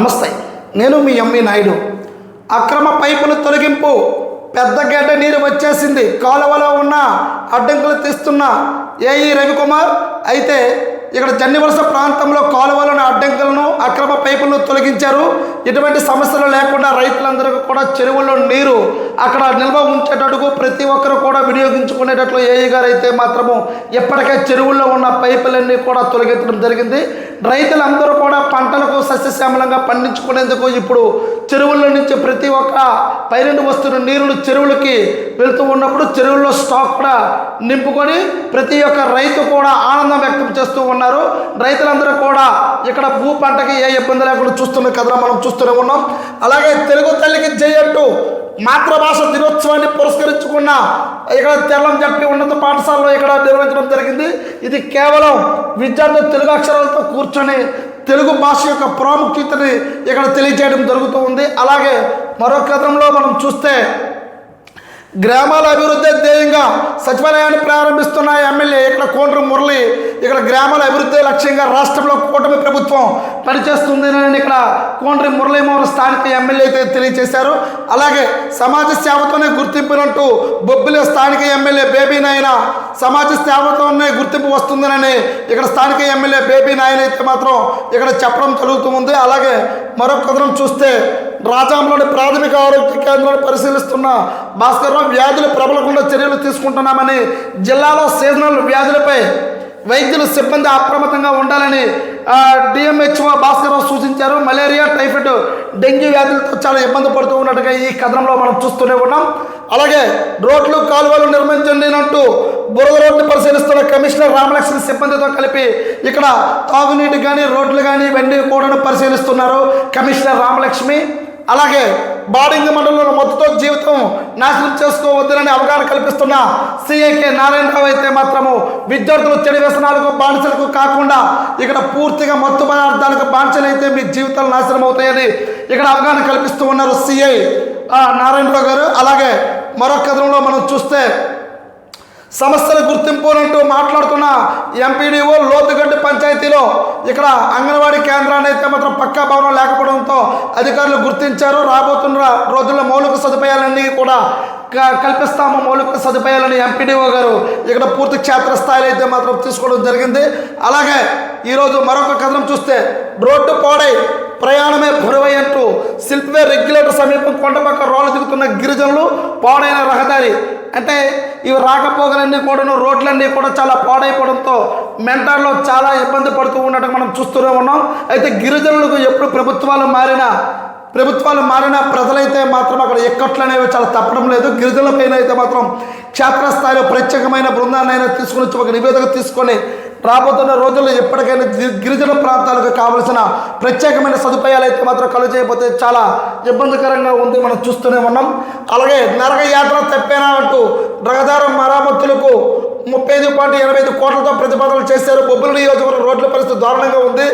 నమస్తే. నేను మీ ఎంవి నాయుడు. అక్రమ పైపుల తొలగింపు పెద్ద గడ్డ నీరు వచ్చేసింది. కాలువలో ఉన్న అడ్డంకులు తీస్తున్న ఏఈ రవికుమార్. అయితే ఇక్కడ జన్నివలస ప్రాంతంలో కాలువలను అడ్డంకులను అక్రమ పైపులను తొలగించారు. ఎటువంటి సమస్యలు లేకుండా రైతులందరికీ కూడా చెరువుల్లో నీరు అక్కడ నిల్వ ఉంచేటట్టుకు ప్రతి ఒక్కరు కూడా వినియోగించుకునేటట్లు ఏఈ గారు అయితే మాత్రము ఎప్పటికే చెరువుల్లో ఉన్న పైపులన్నీ కూడా తొలగించడం జరిగింది. రైతులందరూ కూడా పంటలకు సస్యశ్యామలంగా పండించుకునేందుకు ఇప్పుడు చెరువుల నుంచి ప్రతి ఒక్క పైనుండి వస్తున్న నీరులు చెరువులకి వెళ్తూ ఉన్నప్పుడు చెరువుల్లో స్టాక్ కూడా నింపుకొని ప్రతి ఒక్క రైతు కూడా ఆనందం వ్యక్తం చేస్తూ ఉన్నారు. రైతులందరూ కూడా ఇక్కడ భూ పంటకి ఏ ఇబ్బంది లేకుండా చూస్తున్న కథలో మనం చూస్తూనే ఉన్నాం. అలాగే తెలుగు తల్లికి జయట్టు మాతృభాష దినోత్సవాన్ని పురస్కరించుకున్న ఇక్కడ తెల్లం జడ్పి ఉన్నత పాఠశాలలో ఇక్కడ నిర్వహించడం జరిగింది. ఇది కేవలం విద్యార్థులు తెలుగు అక్షరాలతో కూర్చొని తెలుగు భాష యొక్క ప్రాముఖ్యతని ఇక్కడ తెలియజేయడం జరుగుతూ ఉంది. అలాగే మరో కథంలో మనం చూస్తే గ్రామాల అభివృద్ధి ధ్యేయంగా సచివాలయాన్ని ప్రారంభిస్తున్న ఎమ్మెల్యే ఇక్కడ కోండ్రు మురళి? ఇక్కడ గ్రామాల అభివృద్ధి లక్ష్యంగా రాష్ట్రంలో కూటమి ప్రభుత్వం పనిచేస్తుంది ఇక్కడ కోండ్రి మురళీమోహన్ స్థానిక ఎమ్మెల్యే అయితే తెలియజేశారు. అలాగే సమాజ సేవతోనే గుర్తింపునంటూ బొబ్బిలి స్థానిక ఎమ్మెల్యే బేబీ నాయన సమాజ సేవతోనే గుర్తింపు వస్తుందనని ఇక్కడ స్థానిక ఎమ్మెల్యే బేబీ నాయన అయితే మాత్రం ఇక్కడ చెప్పడం జరుగుతుంది అలాగే మరొక కథనం చూస్తే రాజాంలోని ప్రాథమిక ఆరోగ్య కేంద్రాన్ని పరిశీలిస్తున్న భాస్కర్రావు వ్యాధులు ప్రబలకుండా చర్యలు తీసుకుంటున్నామని జిల్లాలో సీజనల్ వ్యాధులపై వైద్యులు సిబ్బంది అప్రమత్తంగా ఉండాలని డిఎంహెచ్ఓ భాస్కర్ సూచించారు. మలేరియా టైఫాయిడ్ డెంగ్యూ వ్యాధులతో చాలా ఇబ్బంది పడుతూ ఉన్నట్టుగా ఈ కథనంలో మనం చూస్తూనే ఉన్నాం. అలాగే రోడ్లు కాలువలు నిర్మించండి అంటూ బురద రోడ్లు పరిశీలిస్తున్న కమిషనర్ రామలక్ష్మి సిబ్బందితో కలిపి ఇక్కడ తాగునీటి కానీ రోడ్లు కానీ ఇవన్నీ కూడా పరిశీలిస్తున్నారు కమిషనర్ రామలక్ష్మి. అలాగే బాడింగ్ మండలంలో మొత్తంతో జీవితం నాశనం చేసుకోవద్దని అవగాహన కల్పిస్తున్న సిఐకే నారాయణరావు అయితే మాత్రము విద్యార్థులు చెడు వ్యసనాలకు బానిసలకు కాకుండా ఇక్కడ పూర్తిగా మత్తు పదార్థాలకు బానిసలైతే మీ జీవితాలు నాశనం అవుతాయని ఇక్కడ అవగాహన కల్పిస్తూ ఉన్నారు సిఐ నారాయణరావు గారు. అలాగే మరొక కథనంలో మనం చూస్తే సమస్యల గుర్తింపు అంటూ మాట్లాడుతున్న ఎంపీడీఓ లోతుగడ్డ పంచాయతీలో ఇక్కడ అంగన్వాడీ కేంద్రాన్ని అయితే మాత్రం పక్కా భవనం లేకపోవడంతో అధికారులు గుర్తించారు. రాబోతున్న రోజుల్లో మౌలిక సదుపాయాలన్నీ కూడా క- కల్పిస్తాము. మౌలిక సదుపాయాలని ఎంపీడీఓ గారు ఇక్కడ పూర్తి క్షేత్రస్థాయిలో అయితే మాత్రం తీసుకోవడం జరిగింది. అలాగే ఈరోజు మరొక కథనం చూస్తే రోడ్డు పాడై ప్రయాణం అంటూ రెగ్యులేటర్ సమీపం కొండపక్క రోడ్లు దిగుతున్న గిరిజనులు పాడైన రహదారి. అంటే ఇవి రాకపోకలన్నీ కూడాను రోడ్లన్నీ కూడా చాలా పాడైపోవడంతో మెంటార్లో చాలా ఇబ్బంది పడుతూ ఉన్నట్టు మనం చూస్తూనే ఉన్నాం. అయితే గిరిజనులకు ఎప్పుడు ప్రభుత్వాలు మారినా ప్రభుత్వాలు మారినా ప్రజలైతే మాత్రం అక్కడ ఎక్కట్లు అనేవి చాలా తప్పడం లేదు. గిరిజనులపైన అయితే మాత్రం క్షేత్రస్థాయిలో ప్రత్యేకమైన బృందాన్ని అయినా తీసుకుని వచ్చి ఒక నివేదిక తీసుకొని రాబోతున్న రోజుల్లో ఎప్పటికైనా గి- గిరిజన ప్రాంతాలకు కావలసిన ప్రత్యేకమైన సదుపాయాలు అయితే మాత్రం కలుగు చేయకపోతే చాలా ఇబ్బందికరంగా ఉంది. మనం చూస్తూనే ఉన్నాం. అలాగే నరక యాత్ర తప్పేనా అంటూ రహదారు మరామతులకు ముప్పై ఐదు పాయింట్ ఎనభై ఐదు కోట్లతో ప్రతిపాదనలు చేశారు. బొబ్బుల నియోజకవర్గం రోడ్ల పరిస్థితి దారుణంగా ఉంది.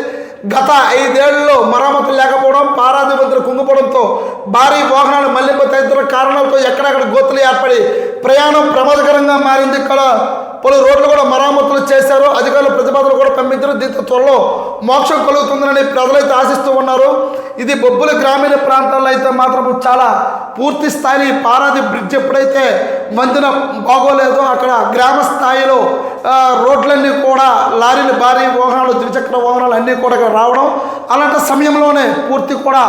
గత ఐదేళ్ళలో మరమ్మతులు లేకపోవడం పారాది మంత్రులు కుంగిపోవడంతో భారీ వాహనాలు మళ్ళింపు తదితర కారణాలతో ఎక్కడెక్కడ గోతులు ఏర్పడి ప్రయాణం ప్రమాదకరంగా మారింది. ఇక్కడ పలు రోడ్లు కూడా మరామతులు చేశారు. అధికారులు ప్రతిపాదనలు కూడా పంపించారు. దీంతో త్వరలో మోక్షం కలుగుతుందని ప్రజలైతే ఆశిస్తూ ఉన్నారు. ఇది బొబ్బుల గ్రామీణ ప్రాంతాల్లో అయితే మాత్రం చాలా పూర్తి స్థాయి పారాది బ్రిడ్జ్ ఎప్పుడైతే మందిన బాగోలేదో అక్కడ గ్రామ స్థాయిలో రోడ్లన్నీ కూడా లారీలు భారీ వాహనాలు ద్విచక్ర వాహనాలు అన్నీ కూడా రావడం అలాంటి సమయంలోనే పూర్తి కూడా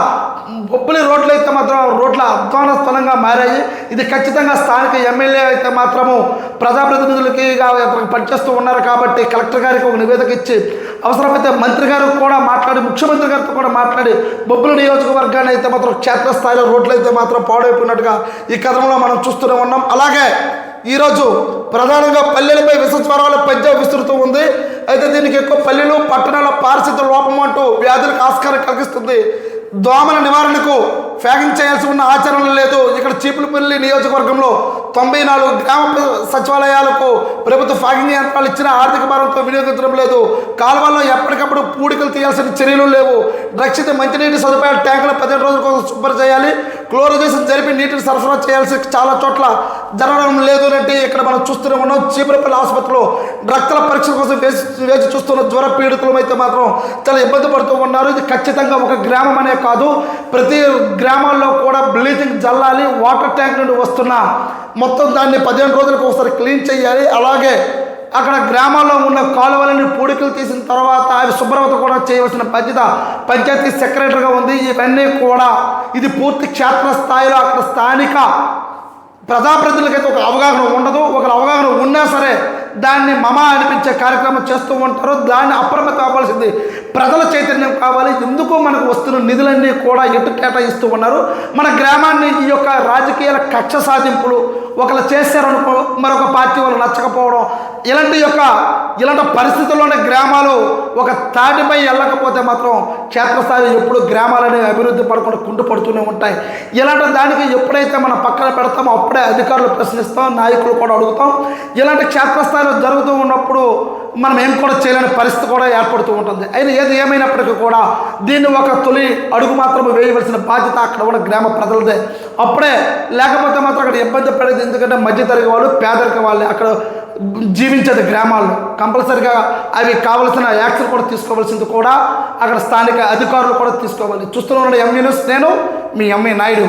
బొబ్బులి రోడ్లు అయితే మాత్రం రోడ్ల అధ్వాన స్థలంగా మారాయి. ఇది ఖచ్చితంగా స్థానిక ఎమ్మెల్యే అయితే మాత్రము ప్రజాప్రతినిధులకి పనిచేస్తూ ఉన్నారు కాబట్టి కలెక్టర్ గారికి ఒక నివేదిక ఇచ్చి అవసరమైతే మంత్రి గారు కూడా మాట్లాడి ముఖ్యమంత్రి గారితో కూడా మాట్లాడి బొబ్బుల నియోజకవర్గాన్ని అయితే మాత్రం క్షేత్రస్థాయిలో రోడ్లు అయితే మాత్రం పాడైపోయినట్టుగా ఈ కథనంలో మనం చూస్తూనే ఉన్నాం. అలాగే ఈరోజు ప్రధానంగా పల్లెలపై విష పెద్ద పంజా ఉంది. అయితే దీనికి ఎక్కువ పల్లెలు పట్టణాల పారిశుద్ధ లోపం అంటూ వ్యాధులకు ఆస్కారం కలిగిస్తుంది. దోమల నివారణకు ఫ్యాగింగ్ చేయాల్సి ఉన్న ఆచరణ లేదు. ఇక్కడ చీపులపల్లి నియోజకవర్గంలో తొంభై నాలుగు గ్రామ సచివాలయాలకు ప్రభుత్వ ఫ్యాగింగ్ యంత్రాలు ఇచ్చిన ఆర్థిక భారంతో వినియోగించడం లేదు. కాలువల్లో ఎప్పటికప్పుడు పూడికలు తీయాల్సిన చర్యలు లేవు. రక్షిత మంచినీటి సదుపాయాలు ట్యాంకుల పదిహేను రోజుల కోసం శుభ్రం చేయాలి. క్లోరిజేషన్ జరిపి నీటిని సరఫరా చేయాల్సి చాలా చోట్ల జరగడం లేదు అంటే ఇక్కడ మనం చూస్తూనే ఉన్నాం చీపురపల్లి ఆసుపత్రిలో రక్తల పరీక్షల కోసం వేసి వేచి చూస్తున్న జ్వర పీడితులు అయితే మాత్రం చాలా ఇబ్బంది పడుతూ ఉన్నారు. ఇది ఖచ్చితంగా ఒక గ్రామం అనే కాదు ప్రతి గ్రామాల్లో కూడా బ్లీచింగ్ జల్లాలి వాటర్ ట్యాంక్ నుండి వస్తున్న మొత్తం దాన్ని పదిహేను రోజులకు ఒకసారి క్లీన్ చేయాలి. అలాగే అక్కడ గ్రామాల్లో ఉన్న కాలువలని పూడికలు తీసిన తర్వాత అవి శుభ్రత కూడా చేయవలసిన బాధ్యత పంచాయతీ సెక్రటరీగా ఉంది. ఇవన్నీ కూడా ఇది పూర్తి క్షేత్ర స్థాయిలో అక్కడ స్థానిక ప్రజాప్రతినిధులకైతే ఒక అవగాహన ఉండదు. ఒక అవగాహన ఉన్నా సరే దాన్ని మమ అనిపించే కార్యక్రమం చేస్తూ ఉంటారు. దాన్ని అప్రమత్తం అవ్వాల్సింది ప్రజల చైతన్యం కావాలి. ఎందుకు మనకు వస్తున్న నిధులన్నీ కూడా ఎటు కేటాయిస్తూ ఉన్నారు. మన గ్రామాన్ని ఈ యొక్క రాజకీయాల కక్ష సాధింపులు ఒకళ్ళు చేశారనుకో మరొక పార్టీ వాళ్ళు నచ్చకపోవడం ఇలాంటి యొక్క ఇలాంటి పరిస్థితుల్లోని గ్రామాలు ఒక తాటిపై వెళ్ళకపోతే మాత్రం క్షేత్రస్థాయి ఎప్పుడు గ్రామాలనేవి అభివృద్ధి పడకుండా కుంటు పడుతూనే ఉంటాయి. ఇలాంటి దానికి ఎప్పుడైతే మనం పక్కన పెడతామో అప్పుడే అధికారులు ప్రశ్నిస్తాం నాయకులు కూడా అడుగుతాం. ఇలాంటి క్షేత్రస్థాయిలో జరుగుతూ ఉన్నప్పుడు మనం ఏం కూడా చేయలేని పరిస్థితి కూడా ఏర్పడుతూ ఉంటుంది. అయినా ఏది ఏమైనప్పటికీ కూడా దీన్ని ఒక తొలి అడుగు మాత్రం వేయవలసిన బాధ్యత అక్కడ ఉన్న గ్రామ ప్రజలదే. అప్పుడే లేకపోతే మాత్రం అక్కడ ఇబ్బంది పడేది ఎందుకంటే మధ్యతరగతి వాళ్ళు పేదరిక వాళ్ళు. అక్కడ జీవించేది గ్రామాల్లో. కంపల్సరిగా అవి కావలసిన యాక్షన్ కూడా తీసుకోవాల్సింది కూడా అక్కడ స్థానిక అధికారులు కూడా తీసుకోవాలి. చూస్తున్న ఎంఈ న్యూస్ నేను మీ ఎంఈ నాయుడు